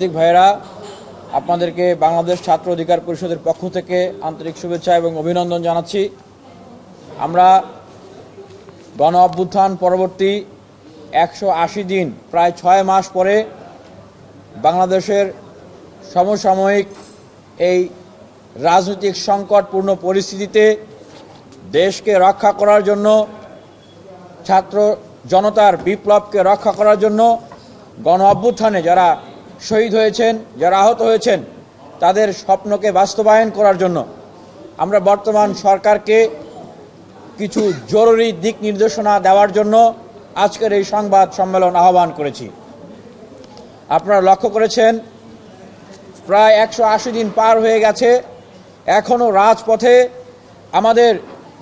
সাংবাদিক ভাইয়েরা, আপনাদেরকে বাংলাদেশ ছাত্র অধিকার পরিষদের পক্ষ থেকে আন্তরিক শুভেচ্ছা এবং অভিনন্দন জানাচ্ছি। আমরা গণ অভ্যুত্থান পরবর্তী একশো আশি দিন, প্রায় ছয় মাস পরে বাংলাদেশের সমসাময়িক এই রাজনৈতিক সংকটপূর্ণ পরিস্থিতিতে দেশকে রক্ষা করার জন্য, ছাত্র জনতার বিপ্লবকে রক্ষা করার জন্য গণ অভ্যুত্থানে যারা শহীদ হয়েছেন, যারা আহত হয়েছেন, তাদের স্বপ্নকে বাস্তবায়ন করার জন্য আমরা বর্তমান সরকারকে কিছু জরুরি দিক নির্দেশনা দেওয়ার জন্য আজকের এই সংবাদ সম্মেলন আহ্বান করেছি। আপনারা লক্ষ্য করেছেন, প্রায় একশো আশি দিন পার হয়ে গেছে এখনও রাজপথে আমাদের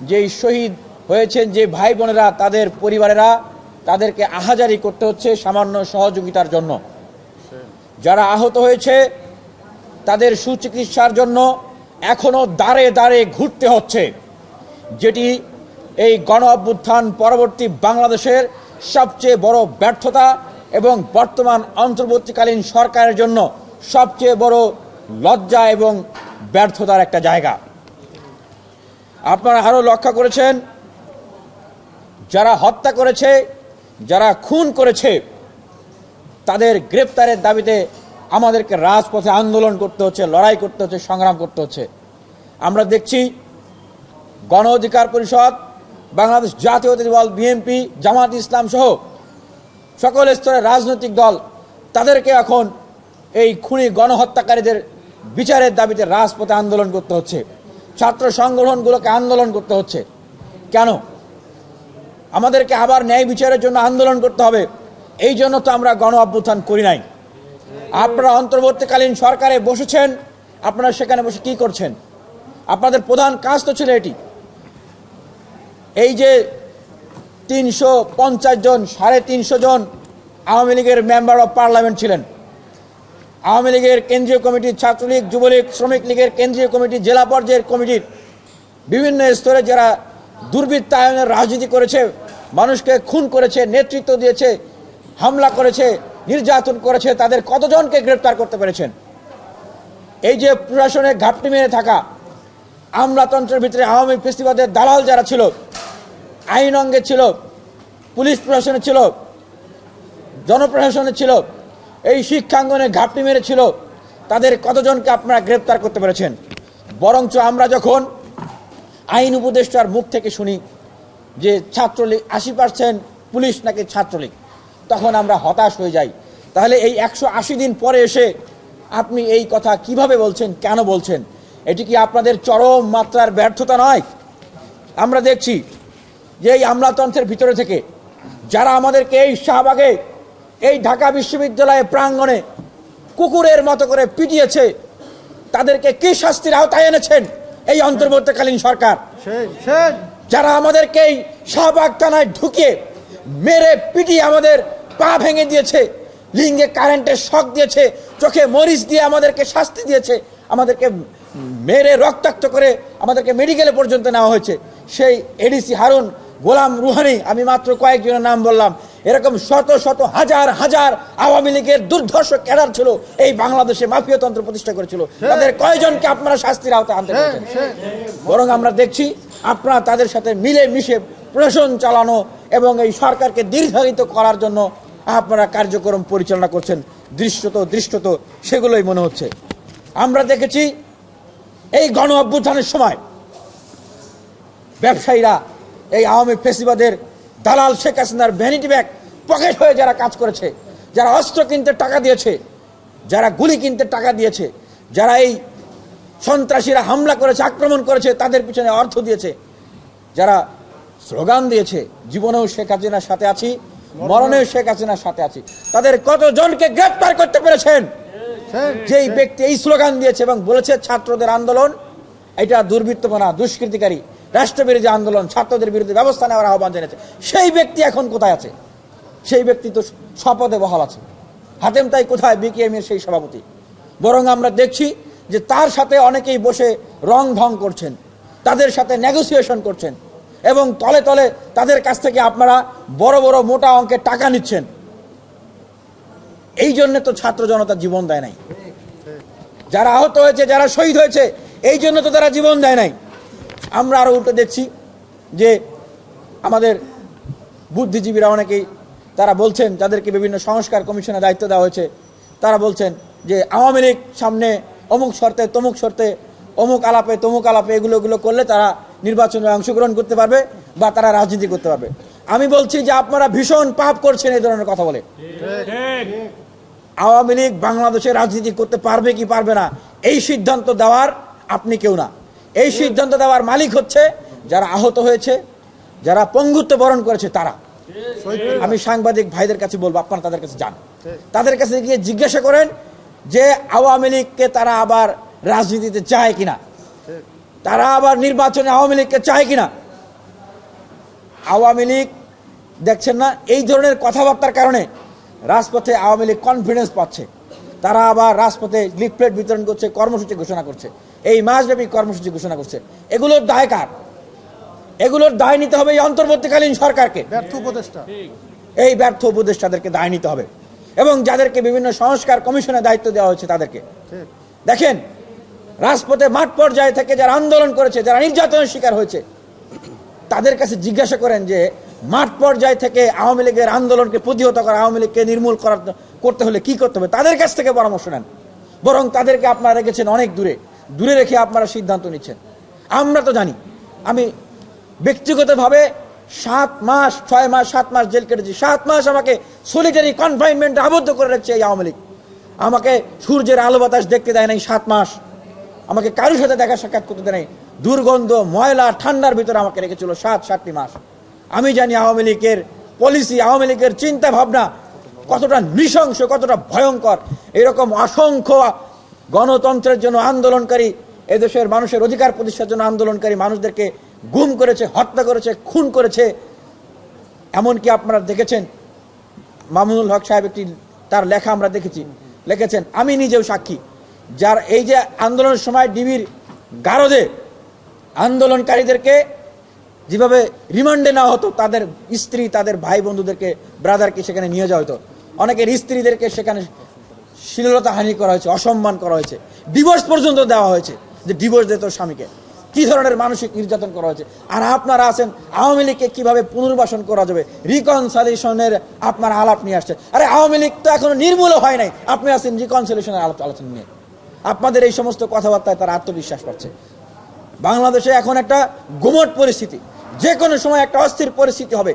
যেই শহীদ হয়েছেন, যে ভাই বোনেরা, তাদের পরিবারেরা, তাদেরকে আহাজারি করতে হচ্ছে সামান্য সহযোগিতার জন্য। যারা আহত হয়েছে, তাদের সুচিকিৎসার জন্য এখনও দাঁড়ে দাঁড়ে ঘুরতে হচ্ছে, যেটি এই গণ অভ্যুত্থান পরবর্তী বাংলাদেশের সবচেয়ে বড় ব্যর্থতা এবং বর্তমান অন্তর্বর্তীকালীন সরকারের জন্য সবচেয়ে বড় লজ্জা এবং ব্যর্থতার একটা জায়গা। আপনারা আরও লক্ষ্য করেছেন, যারা হত্যা করেছে, যারা খুন করেছে তাদের গ্রেপ্তারের দাবিতে আমাদেরকে রাজপথে আন্দোলন করতে হচ্ছে, লড়াই করতে হচ্ছে, সংগ্রাম করতে হচ্ছে। আমরা দেখছি গণ অধিকার পরিষদ, বাংলাদেশ জাতীয়তাবাদী দল, বিএনপি, জামাত ইসলাম সহ সকল স্তরের রাজনৈতিক দল তাদেরকে এখন এই খুনি গণহত্যাকারীদের বিচারের দাবিতে রাজপথে আন্দোলন করতে হচ্ছে। ছাত্র সংগঠনগুলোকে আন্দোলন করতে হচ্ছে। কেন? আমাদেরকে আবার ন্যায় বিচারের জন্য আন্দোলন করতে হবে। এই জন্য তো আমরা গণ অভ্যুত্থান করি নাই। আপনারা অন্তর্বর্তীকালীন সরকারে বসেছেন, আপনারা সেখানে বসে কি করছেন? আপনাদের প্রধান কাজ তো ছিল এটি। এই যে তিনশো পঞ্চাশ জন, সাড়ে তিনশো জন আওয়ামী লীগের মেম্বার অফ পার্লামেন্ট ছিলেন। আওয়ামী লীগের কেন্দ্রীয় কমিটি ছাত্রলীগ, যুবলীগ, শ্রমিক লীগের কেন্দ্রীয় কমিটি, জেলা পর্যায়ের কমিটির বিভিন্ন স্তরে যারা দুর্বৃত্তায়নের রাজনীতি করেছে, মানুষকে খুন করেছে, নেতৃত্ব দিয়েছে হামলা করেছে, নির্যাতন করেছে, তাদের কতজনকে গ্রেপ্তার করতে পেরেছেন? এই যে প্রশাসনের ঘাপটি মেরে থাকা আমলাতন্ত্রের ভিতরে আওয়ামী ফেস্টিভালের দালাল যারা ছিল, আইন অঙ্গে ছিল, পুলিশ প্রশাসনে ছিল, জনপ্রশাসনে ছিল, এই শিক্ষাঙ্গনে ঘাপটি মেরেছিল, তাদের কতজনকে আপনারা গ্রেপ্তার করতে পেরেছেন? বরঞ্চ আমরা যখন আইন উপদেষ্টার মুখ থেকে শুনি যে ছাত্রলীগ, আশি পার্সেন্ট পুলিশ নাকি ছাত্রলীগ। তখন আমরা হতাশ হয়ে যাই। তাহলে এই একশো আশি দিন পরে এসে আপনি এই কথা কীভাবে বলছেন কেন বলছেন? এটি কি আপনাদের চরম মাত্রার ব্যর্থতা নয়? আমরা দেখছি যে এই আমলাতন্ত্রের ভিতরে থেকে যারা আমাদেরকে এই শাহবাগে এই ঢাকা বিশ্ববিদ্যালয়ের প্রাঙ্গণে কুকুরের মতো করে পিটিয়েছে তাদেরকে কি শাস্তির আওতায় এনেছেন এই অন্তর্বর্তীকালীন সরকার? যারা আমাদেরকে এই শাহবাগ থানায় ঢুকিয়ে মেরে পিটিয়ে আমাদের পা ভেঙে দিয়েছে লিঙ্গে কারেন্টের শক দিয়েছে চোখে মরিচ দিয়ে আমাদেরকে শাস্তি দিয়েছে আমাদেরকে মেরে রক্তাক্ত করে আমাদেরকে মেডিকেলে পর্যন্ত নেওয়া হয়েছে। সেই এডিসি হারুন গোলাম রুহানি আমি মাত্র কয়েকজনের নাম বললাম এরকম শত শত হাজার হাজার আওয়ামী লীগের দুর্ধর্ষ ক্যাডার ছিল এই বাংলাদেশে মাফিয়াতন্ত্র প্রতিষ্ঠা করেছিল। তাদের কয়জনকে আপনারা শাস্তির আওতায় আনতে পেরেছেন? বরং আমরা দেখছি আপনারা তাদের সাথে মিলে মিশে প্রশাসন চালানো এবং এই সরকারকে দীর্ঘায়িত করার জন্য আপনারা কার্যক্রম পরিচালনা করছেন, দৃশ্যত দৃষ্টত সেগুলোই মনে হচ্ছে। আমরা দেখেছি এই গণ অভ্যুত্থানের সময় ব্যবসায়ীরা, এই আওয়ামী ফেসিবাদের দালাল শেখ হাসিনার ভ্যানিটি ব্যাগ পকেট হয়ে যারা কাজ করেছে, যারা অস্ত্র কিনতে টাকা দিয়েছে, যারা গুলি কিনতে টাকা দিয়েছে, যারা এই সন্ত্রাসীরা হামলা করেছে, আক্রমণ করেছে, তাদের পিছনে অর্থ দিয়েছে, যারা স্লোগান দিয়েছে, জীবনেও শেখ হাসিনার সাথে আছি মরণেও শেখ হাসিনার সাথে আছি। তাদের কতজনকে গ্রেপ্তার করতে পেরেছেন? যেই ব্যক্তি এই স্লোগান দিয়েছে এবং বলেছে ছাত্রদের আন্দোলন এটা দুর্বৃত্তপনা দুষ্কৃতিকারী রাষ্ট্রবিরোধী আন্দোলন ছাত্রদের বিরুদ্ধে ব্যবস্থা নেওয়ার আহ্বান জানিয়েছে। সেই ব্যক্তি এখন কোথায় আছে? সেই ব্যক্তি তো শপথে বহাল আছে। হাতেম তাই কোথায়? বিকেএম এর সেই সভাপতি। বরং আমরা দেখছি যে তার সাথে অনেকেই বসে রং ঢং করছেন। তাদের সাথে নেগোসিয়েশন করছেন। এবং তলে তলে তাদের কাছ থেকে আপনারা বড় বড় মোটা অঙ্কের টাকা নিচ্ছেন। এই জন্য তো ছাত্র জনতা জীবন দেয় নাই। যারা আহত হয়েছে, যারা শহীদ হয়েছে, এই জন্য তো তারা জীবন দেয় নাই। আমরা আরও উল্টো দেখছি যে আমাদের বুদ্ধিজীবীরা অনেকেই তারা বলছেন, যাদেরকে বিভিন্ন সংস্কার কমিশনে দায়িত্ব দেওয়া হয়েছে, তারা বলছেন যে আওয়ামী লীগ সামনে অমুক শর্তে, তমুক শর্তে, অমুক আলাপে তমুক আলাপে এগুলো এগুলো করলে তারা নির্বাচনে অংশগ্রহণ করতে পারবে বা তারা রাজনীতি করতে পারবে। আমি বলছি যে আপনারা ভীষণ পাপ করছেন এই ধরনের কথা বলে। আওয়ামী লীগ বাংলাদেশে রাজনীতি করতে পারবে কি পারবে না, এই সিদ্ধান্ত দেওয়ার আপনি কেউ না। এই সিদ্ধান্ত দেওয়ার মালিক হচ্ছে যারা আহত হয়েছে, যারা পঙ্গুত্ব বরণ করেছে তারা। আমি সাংবাদিক ভাইদের কাছে বলব, আপনারা তাদের কাছে যান। তাদের কাছে গিয়ে জিজ্ঞাসা করেন যে আওয়ামী লীগকে তারা আবার রাজনীতিতে চায় কিনা। তারা আবার নির্বাচনে আওয়ামী লীগকে চায় কিনা? আওয়ামী লীগ দেখছেন না এই ধরনের কথাবার্তার কারণে রাজপথে আওয়ামী লীগ কনফিডেন্স পাচ্ছে। তারা আবার রাজপথে লিফলেট বিতরণ করছে কর্মসূচি ঘোষণা করছে। এই মাসব্যাপী কর্মসূচি ঘোষণা করছে। এগুলোর দায় কার? এগুলোর দায় নিতে হবে এই অন্তর্বর্তীকালীন সরকারকে। ব্যর্থ উপদেষ্টা। এই ব্যর্থ উপদেষ্টাদেরকে দায় নিতে হবে। এবং যাদেরকে বিভিন্ন সংস্কার কমিশনে দায়িত্ব দেওয়া হয়েছে তাদেরকে। দেখেন রাজপথে মাঠ পর্যায়ে থেকে যারা আন্দোলন করেছে, যারা নির্যাতনের শিকার হয়েছে, তাদের কাছে জিজ্ঞাসা করেন যে, মাঠ পর্যায় থেকে আওয়ামী লীগের আন্দোলনকে প্রতিহত করা, আওয়ামী লীগকে নির্মূল করার করতে হলে কি করতে হবে? তাদের কাছ থেকে পরামর্শ নেন। বরং তাদেরকে আপনারা রেখেছেন অনেক দূরে। দূরে রেখে আপনারা সিদ্ধান্ত নিচ্ছেন। আমরা তো জানি, আমি ব্যক্তিগতভাবে সাত মাস, ছয় মাস, সাত মাস জেল কেটেছি। সাত মাস আমাকে সলিটারি কনফাইনমেন্টে আবদ্ধ করে রেখেছে এই আওয়ামী লীগ। আমাকে সূর্যের আলো বাতাস দেখতে দেয় নাই সাত মাস। আমাকে কারোর সাথে দেখা সাক্ষাৎ করতে নাই। দুর্গন্ধ, ময়লা, ঠান্ডার ভিতরে আমাকে রেখেছিল সাত, সাতটি মাস। আমি জানি আওয়ামী লীগের পলিসি আওয়ামী লীগের চিন্তা ভাবনা কতটা নৃশংস, কতটা ভয়ঙ্কর। এরকম অসংখ্য গণতন্ত্রের জন্য আন্দোলনকারী, এদেশের মানুষের অধিকার প্রতিষ্ঠার জন্য আন্দোলনকারী মানুষদেরকে গুম করেছে, হত্যা করেছে, খুন করেছে। এমনকি আপনারা দেখেছেন, মামুনুল হক সাহেব একটি, তার লেখা আমরা দেখেছি। লিখেছেন, আমি নিজেও সাক্ষী। যার এই যে আন্দোলনের সময় ডিবির গারদে আন্দোলনকারীদেরকে যেভাবে রিমান্ডে নেওয়া হতো, তাদের স্ত্রী, তাদের ভাই বন্ধুদেরকে, ব্রাদারকে সেখানে নিয়ে যাওয়া হতো। অনেকের স্ত্রীদেরকে সেখানে শ্লীলতা হানি করা হয়েছে, অসম্মান করা হয়েছে। ডিভোর্স পর্যন্ত দেওয়া হয়েছে যে ডিভোর্স দিত স্বামীকে। কি ধরনের মানসিক নির্যাতন করা হয়েছে? আর আপনারা আছেন, আওয়ামী লীগকে কীভাবে পুনর্বাসন করা যাবে? রিকনসালিউশনের আপনার আলাপ নিয়ে আসছে। আরে আওয়ামী লীগ তো এখনও নির্মূল হয় নাই। আপনি আছেন রিকনসালিউশনের আলাপ আলোচনা নিয়ে। আপনাদের এই সমস্ত কথাবার্তায় তারা আত্মবিশ্বাস পাচ্ছে বাংলাদেশে এখন একটা গুমট পরিস্থিতি। যে কোনো সময় একটা অস্থির পরিস্থিতি হবে।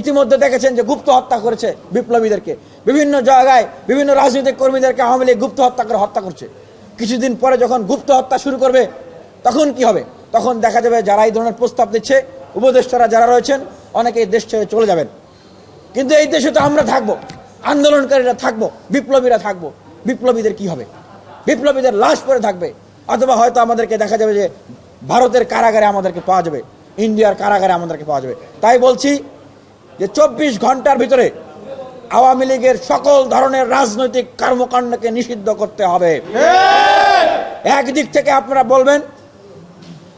ইতিমধ্যে দেখেছেন যে গুপ্ত হত্যা করেছে বিপ্লবীদেরকে। বিভিন্ন জায়গায় বিভিন্ন রাজনৈতিক কর্মীদেরকে আওয়ামী লীগ গুপ্ত হত্যা করে হত্যা করছে। কিছুদিন পরে যখন গুপ্ত হত্যা শুরু করবে, তখন কি হবে? তখন দেখা যাবে যারা এই ধরনের প্রস্তাব দিচ্ছে, উপদেষ্টারা যারা রয়েছেন অনেকে এই দেশ ছেড়ে চলে যাবেন। কিন্তু এই দেশে তো আমরা থাকব। আন্দোলনকারীরা থাকব, বিপ্লবীরা থাকব। বিপ্লবীদের কি হবে? বিপ্লবীদের লাশ পরে থাকবে। অথবা হয়তো আমাদেরকে দেখা যাবে যে ভারতের কারাগারে আমাদেরকে পাওয়া যাবে, ইন্ডিয়ার কারাগারে আমাদেরকে পাওয়া যাবে। তাই বলছি যে চব্বিশ ঘণ্টার ভিতরে আওয়ামী লীগের সকল ধরনের রাজনৈতিক কর্মকাণ্ডকে নিষিদ্ধ করতে হবে। একদিক থেকে আপনারা বলবেন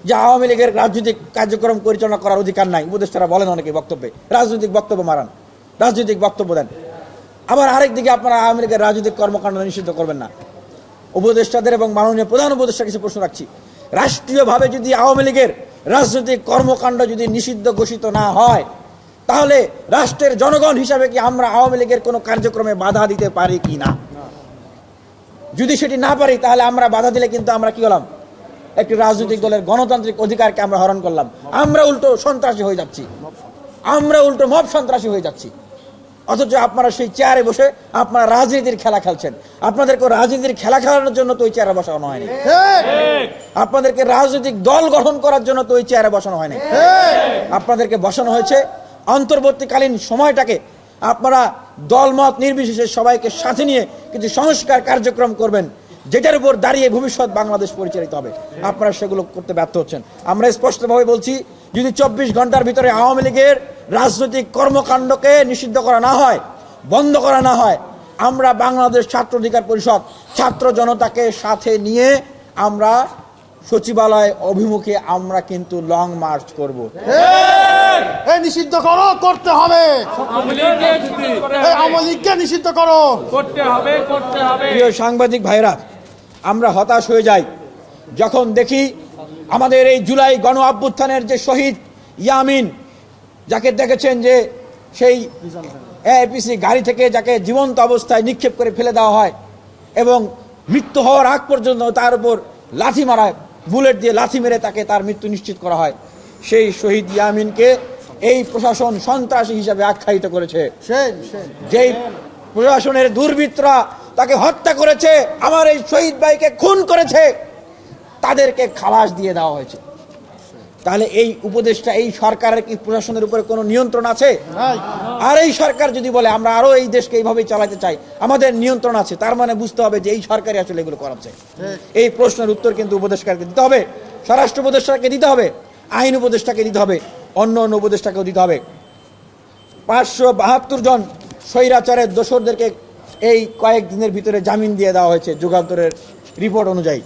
যে আওয়ামী লীগের রাজনৈতিক কার্যক্রম পরিচালনা করার অধিকার নাই। উপদেষ্টারা বলেন অনেকে বক্তব্যে, রাজনৈতিক বক্তব্য মারান, রাজনৈতিক বক্তব্য দেন। আবার আরেক দিকে আপনারা আওয়ামী লীগের রাজনৈতিক কর্মকাণ্ড নিষিদ্ধ করবেন না। উপদেষ্টাদের এবং মাননীয় প্রধান উপদেষ্টা কিছু প্রশ্ন রাখছি। রাষ্ট্রীয়ভাবে যদি আওয়ামী লীগের রাজনৈতিক কর্মকাণ্ড যদি নিষিদ্ধ ঘোষিত না হয়, তাহলে রাষ্ট্রের জনগণ হিসাবে কি আমরা আওয়ামী লীগের কোনো কার্যক্রমে বাধা দিতে পারি কি না? যদি সেটি না পারি, তাহলে আমরা বাধা দিলে কিন্তু আমরা কি হলাম? একটি রাজনৈতিক দলের গণতান্ত্রিক অধিকারকে আমরা হরণ করলাম। আমরা উল্টো সন্ত্রাসী হয়ে যাচ্ছি। আমরা উল্টো মব সন্ত্রাসী হয়ে যাচ্ছি। অথচ আপনারা সেই চেয়ারে বসে আপনারা রাজনীতির খেলা খেলছেন। আপনাদেরকে রাজনীতির খেলা খেলানোর জন্য তো ওই চেয়ারে বসানো হয়নি। আপনাদেরকে রাজনৈতিক দল গঠন করার জন্য তো ওই চেয়ারে বসানো হয়নি। আপনাদেরকে বসানো হয়েছে। অন্তর্বর্তীকালীন সময়টাকে আপনারা দলমত নির্বিশেষে সবাইকে সাথে নিয়ে কিছু সংস্কার কার্যক্রম করবেন যেটার উপর দাঁড়িয়ে ভবিষ্যৎ বাংলাদেশ পরিচালিত হবে। আপনারা সেগুলো করতে ব্যর্থ হচ্ছেন। আমরা স্পষ্টভাবে বলছি যদি চব্বিশ ঘণ্টার ভিতরে আওয়ামী লীগের রাজনৈতিক কর্মকাণ্ডকে নিষিদ্ধ করা না হয় বন্ধ করা না হয় আমরা বাংলাদেশ ছাত্র অধিকার পরিষদ ছাত্র জনতাকে সাথে নিয়ে আমরা সচিবালয় অভিমুখে আমরা কিন্তু লং মার্চ করব। এই নিষিদ্ধ করো করতে হবে। আওয়ামী নিষিদ্ধ করো। করতে হবে করতে হবে। প্রিয় সাংবাদিক ভাইরা আমরা হতাশ হয়ে যাই। যখন দেখি আমাদের এই জুলাই গণ অভ্যুত্থানের যে শহীদ ইয়ামিন যাকে দেখেছেন যে সেই এপিসি গাড়ি থেকে যাকে জীবন্ত অবস্থায় নিক্ষেপ করে ফেলে দেওয়া হয় এবং মৃত্যু হওয়ার আগ পর্যন্ত তার উপর লাথি মারায় বুলেট দিয়ে লাথি মেরে তাকে তার মৃত্যু নিশ্চিত করা হয়। সেই শহীদ ইয়ামিনকে এই প্রশাসন সন্ত্রাসী হিসাবে আখ্যায়িত করেছে। যেই প্রশাসনের দুর্বৃত্তরা তাকে হত্যা করেছে আমার এই শহীদ ভাইকে খুন করেছে। তাদেরকে খালাস দিয়ে দেওয়া হয়েছে। তাহলে এই উপদেশটা এই সরকারের কি প্রশাসনের উপরে কোনো নিয়ন্ত্রণ আছে? আর এই সরকার যদি বলে আমরা আরও এই দেশকে এইভাবেই চালাতে চাই আমাদের নিয়ন্ত্রণ আছে। তার মানে বুঝতে হবে যে এই সরকারই আসলে এগুলো করাচ্ছে। এই প্রশ্নের উত্তর কিন্তু উপদেষ্টাকে দিতে হবে। স্বরাষ্ট্র উপদেষ্টাকে দিতে হবে। আইন উপদেষ্টাকে দিতে হবে। অন্য অন্য উপদেষ্টাকেও দিতে হবে। পাঁচশো বাহাত্তর জন স্বৈরাচারের দোসরদেরকে এই কয়েকদিনের ভিতরে জামিন দিয়ে দেওয়া হয়েছে যুগান্তরের রিপোর্ট অনুযায়ী।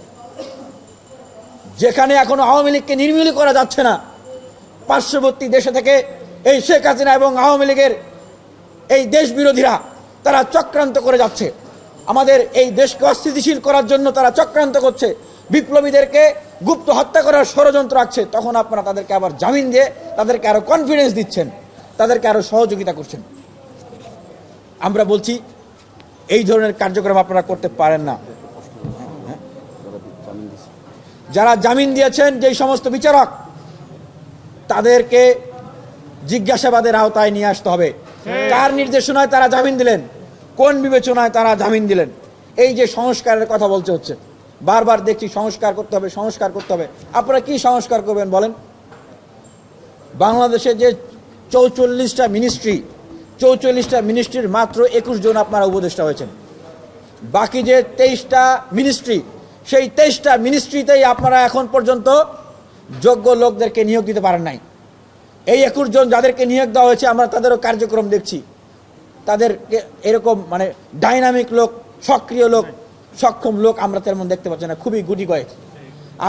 যেখানে এখনও আওয়ামী লীগকে নির্মূল করা যাচ্ছে না, পার্শ্ববর্তী দেশে থেকে এই শেখ হাসিনা এবং আওয়ামী লীগের এই দেশ বিরোধীরা তারা চক্রান্ত করে যাচ্ছে। আমাদের এই দেশকে অস্থিতিশীল করার জন্য তারা চক্রান্ত করছে। বিপ্লবীদেরকে গুপ্ত হত্যা করার ষড়যন্ত্র রাখছে। তখন আপনারা তাদেরকে আবার জামিন দিয়ে তাদেরকে আরও কনফিডেন্স দিচ্ছেন, তাদেরকে আরও সহযোগিতা করছেন। আমরা বলছি, এই ধরনের কার্যক্রম আপনারা করতে পারেন না। যারা জামিন দিয়েছেন যেই সমস্ত বিচারক তাদেরকে জিজ্ঞাসাবাদের আওতায় নিয়ে আসতে হবে। কার নির্দেশনায় তারা জামিন দিলেন? কোন বিবেচনায় তারা জামিন দিলেন? এই যে সংস্কারের কথা বলতে হচ্ছে। বারবার দেখছি সংস্কার করতে হবে সংস্কার করতে হবে। আপনারা কি সংস্কার করবেন বলেন? বাংলাদেশে যে চৌচল্লিশটা মিনিস্ট্রি চৌচল্লিশটা মিনিস্ট্রির মাত্র একুশ জন আপনারা উপদেষ্টা হয়েছেন। বাকি যে তেইশটা মিনিস্ট্রি সেই তেইশটা মিনিস্ট্রিতেই আপনারা এখন পর্যন্ত যোগ্য লোকদেরকে নিয়োগ দিতে পারেন নাই। এই একুশ জন যাদেরকে নিয়োগ দেওয়া হয়েছে, আমরা তাদেরও কার্যক্রম দেখছি। তাদেরকে এরকম মানে ডাইনামিক লোক, সক্রিয় লোক, সক্ষম লোক আমরা তেমন দেখতে পাচ্ছি না, খুবই গুটি কয়েক।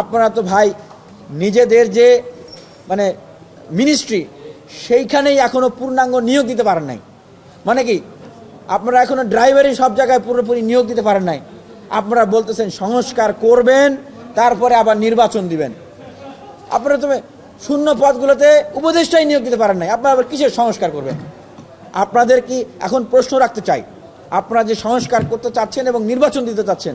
আপনারা তো ভাই নিজেদের যে মানে মিনিস্ট্রি সেইখানেই এখনও পূর্ণাঙ্গ নিয়োগ দিতে পারেন নাই। মানে কি, আপনারা এখনও ড্রাইভারই সব জায়গায় পুরোপুরি নিয়োগ দিতে পারেন নাই। আপনারা বলতেছেন সংস্কার করবেন তারপরে আবার নির্বাচন দিবেন। আপনারা তবে শূন্য পদগুলোতে উপদেষ্টাই নিয়োগ দিতে পারেন নাই আপনারা আবার কিসের সংস্কার করবেন? আপনাদের কি এখন প্রশ্ন রাখতে চাই আপনারা যে সংস্কার করতে চাচ্ছেন এবং নির্বাচন দিতে চাচ্ছেন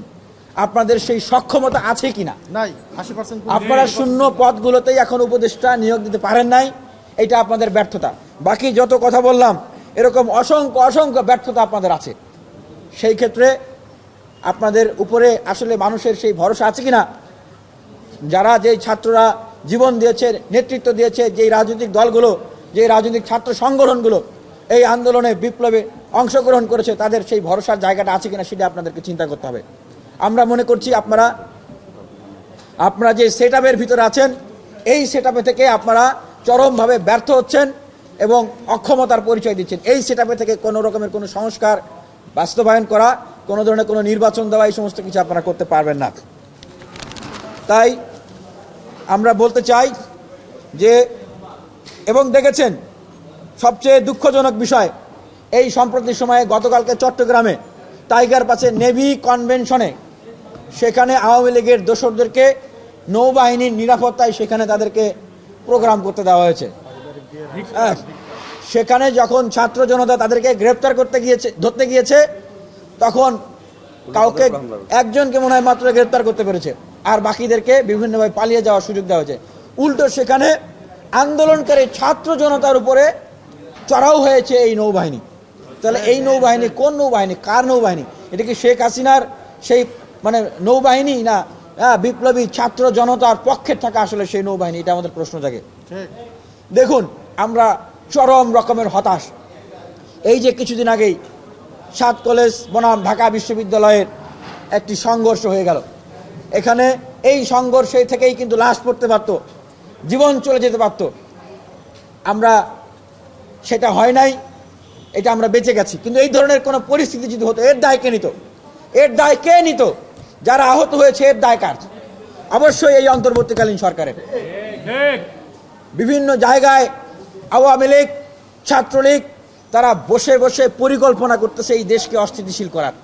আপনাদের সেই সক্ষমতা আছে কিনা? নাই আশি আপনারা শূন্য পদগুলোতেই এখন উপদেষ্টা নিয়োগ দিতে পারেন নাই এটা আপনাদের ব্যর্থতা। বাকি যত কথা বললাম এরকম অসংখ্য অসংখ্য ব্যর্থতা আপনাদের আছে। সেই ক্ষেত্রে আপনাদের উপরে আসলে মানুষের সেই ভরসা আছে কিনা? যারা যেই ছাত্ররা জীবন দিয়েছে, নেতৃত্ব দিয়েছে, যেই রাজনৈতিক দলগুলো, যেই রাজনৈতিক ছাত্র সংগঠনগুলো, এই আন্দোলনে বিপ্লবে অংশগ্রহণ করেছে, তাদের সেই ভরসার জায়গাটা আছে কিনা সেটা আপনাদেরকে চিন্তা করতে হবে। আমরা মনে করছি আপনারা আপনারা যে সেট ভিতরে আছেন, এই সেট থেকে আপনারা চরমভাবে ব্যর্থ হচ্ছেন এবং অক্ষমতার পরিচয় দিচ্ছেন। এই সেট থেকে কোনো রকমের কোনো সংস্কার বাস্তবায়ন করা কোনো ধরনের কোনো নির্বাচন দেওয়া এই সমস্ত কিছু আপনারা করতে পারবেন না। তাই আমরা বলতে চাই যে এবং দেখেছেন সবচেয়ে দুঃখজনক বিষয় এই সম্প্রতি সময়ে গতকালকে চট্টগ্রামে টাইগার পাশে নেভি কনভেনশনে সেখানে আওয়ামী লীগের দোসরদেরকে নৌবাহিনীর নিরাপত্তায় সেখানে তাদেরকে প্রোগ্রাম করতে দেওয়া হয়েছে। হ্যাঁ, সেখানে যখন ছাত্র জনতা তাদেরকে গ্রেপ্তার করতে গিয়েছে ধরতে গিয়েছে তখন কাউকে একজনকে মনে হয় মাত্র গ্রেপ্তার করতে পেরেছে। আর বাকিদেরকে বিভিন্নভাবে পালিয়ে যাওয়ার সুযোগ দেওয়া হয়েছে। উল্টো সেখানে আন্দোলনকারী ছাত্র জনতার উপরে চড়াও হয়েছে এই নৌবাহিনী। তাহলে এই নৌবাহিনী কোন নৌবাহিনী? কার নৌবাহিনী? এটা কি শেখ হাসিনার সেই মানে নৌবাহিনী না হ্যাঁ, বিপ্লবী ছাত্র জনতার পক্ষে থাকা আসলে সেই নৌবাহিনী? এটা আমাদের প্রশ্ন থাকে দেখুন আমরা চরম রকমের হতাশ। এই যে কিছুদিন আগেই সাত কলেজ বনাম ঢাকা বিশ্ববিদ্যালয়ের একটি সংঘর্ষ হয়ে গেল। এখানে এই সংঘর্ষে থেকেই কিন্তু লাশ পড়তে পারতো জীবন চলে যেতে পারতো। আমরা সেটা হয় নাই এটা আমরা বেঁচে গেছি। কিন্তু এই ধরনের কোনো পরিস্থিতি যদি হতো এর দায় কে নিত? এর দায় কে নিত? যারা আহত হয়েছে এর দায় কার? অবশ্যই এই অন্তর্বর্তীকালীন সরকারের। বিভিন্ন জায়গায় আওয়ামী লীগ ছাত্রলীগ তারা বসে বসে পরিকল্পনা করতেছে এই দেশকে অস্থিতিশীল করার।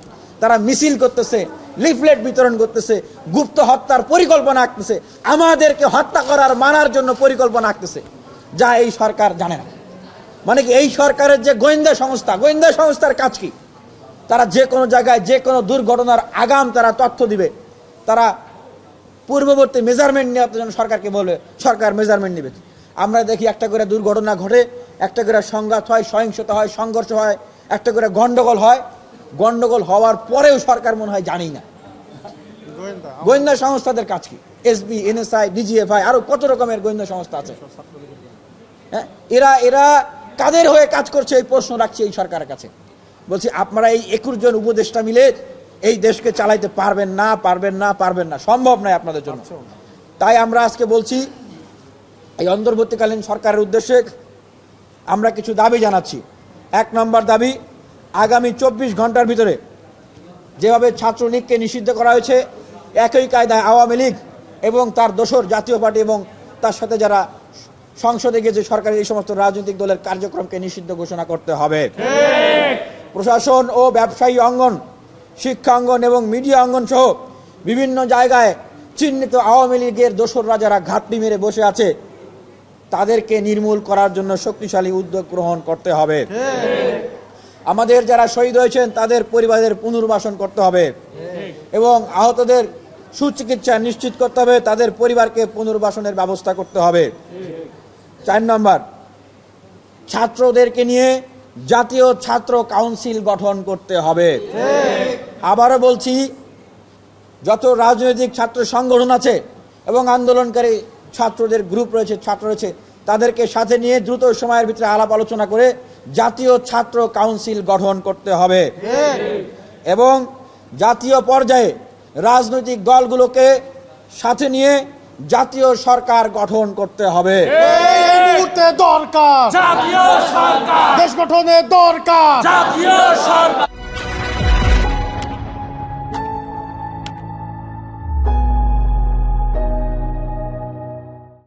তারা মিছিল করতেছে, লিফলেট বিতরণ করতেছে, গুপ্ত হত্যার পরিকল্পনা আঁকতেছে, আমাদেরকে হত্যা করার মানার জন্য পরিকল্পনা আঁকতেছে, যা এই সরকার জানে না। মানে কি এই সরকারের যে গোয়েন্দা সংস্থা, গোয়েন্দা সংস্থার কাজ কি? তারা যে কোনো জায়গায় যে কোনো দুর্ঘটনার আগাম তারা তথ্য দিবে। তারা পূর্ববর্তী মেজারমেন্ট নেওয়ার জন্য সরকারকে বলবে সরকার মেজারমেন্ট নেবে। আমরা দেখি একটা করে দুর্ঘটনা ঘটে একটা করে সংঘাত হয় সহিংসতা হয় সংঘর্ষ হয় একটা করে গন্ডগোল হয়। গন্ডগোল হওয়ার পরেও সরকার মনে হয় জানেই না। গোয়েন্দা গোয়েন্দা সংস্থাদের কাজ কি? এসবি এনএসআই ডিজিএফআই আরও কত রকমের গোয়েন্দা সংস্থা আছে? হ্যাঁ? এরা এরা কাদের হয়ে কাজ করছে এই প্রশ্ন রাখছে এই সরকারের কাছে। বলছি আপনারা এই একুশ জন উপদেষ্টা মিলে এই দেশকে চালাইতে পারবেন না পারবেন না পারবেন না। সম্ভব নয় আপনাদের জন্য। তাই আমরা আজকে বলছি এই অন্তর্বর্তীকালীন সরকারের উদ্দেশ্যে আমরা কিছু দাবি জানাচ্ছি। এক নম্বর দাবি, আগামী চব্বিশ ঘণ্টার ভিতরে যেভাবে ছাত্রলীগকে নিষিদ্ধ করা হয়েছে, একই কায়দায় আওয়ামী লীগ এবং তার দোসর জাতীয় পার্টি এবং তার সাথে যারা সংসদে গিয়েছে, সরকারের এই সমস্ত রাজনৈতিক দলের কার্যক্রমকে নিষিদ্ধ ঘোষণা করতে হবে। প্রশাসন ও ব্যবসায়ী অঙ্গন, শিক্ষা অঙ্গন এবং মিডিয়া অঙ্গন সহ বিভিন্ন জায়গায় চিহ্নিত আওয়ামী লীগের দোসররা যারা ঘাপটি মেরে বসে আছে তাদেরকে নির্মূল করার জন্য শক্তিশালী উদ্যোগ গ্রহণ করতে হবে। আমাদের যারা শহীদ হয়েছেন, তাদের পরিবারের পুনর্বাসন করতে হবে। এবং আহতদের সুচিকিৎসা নিশ্চিত করতে হবে, তাদের পরিবারকে পুনর্বাসনের ব্যবস্থা করতে হবে। চার নম্বর, ছাত্রদেরকে নিয়ে জাতীয় ছাত্র কাউন্সিল গঠন করতে হবে। আবারও বলছি, যত রাজনৈতিক ছাত্র সংগঠন আছে এবং আন্দোলনকারী ছাত্রদের গ্রুপ রয়েছে ছাত্র রয়েছে তাদেরকে সাথে নিয়ে দ্রুত সময়ের ভিতরে আলাপ আলোচনা করে জাতীয় ছাত্র কাউন্সিল গঠন করতে হবে। এবং জাতীয় পর্যায়ে রাজনৈতিক দলগুলোকে সাথে নিয়ে জাতীয় সরকার গঠন করতে হবে। এই মুহূর্তে দরকার। দেশ গঠনের দরকার। জাতীয় সরকার।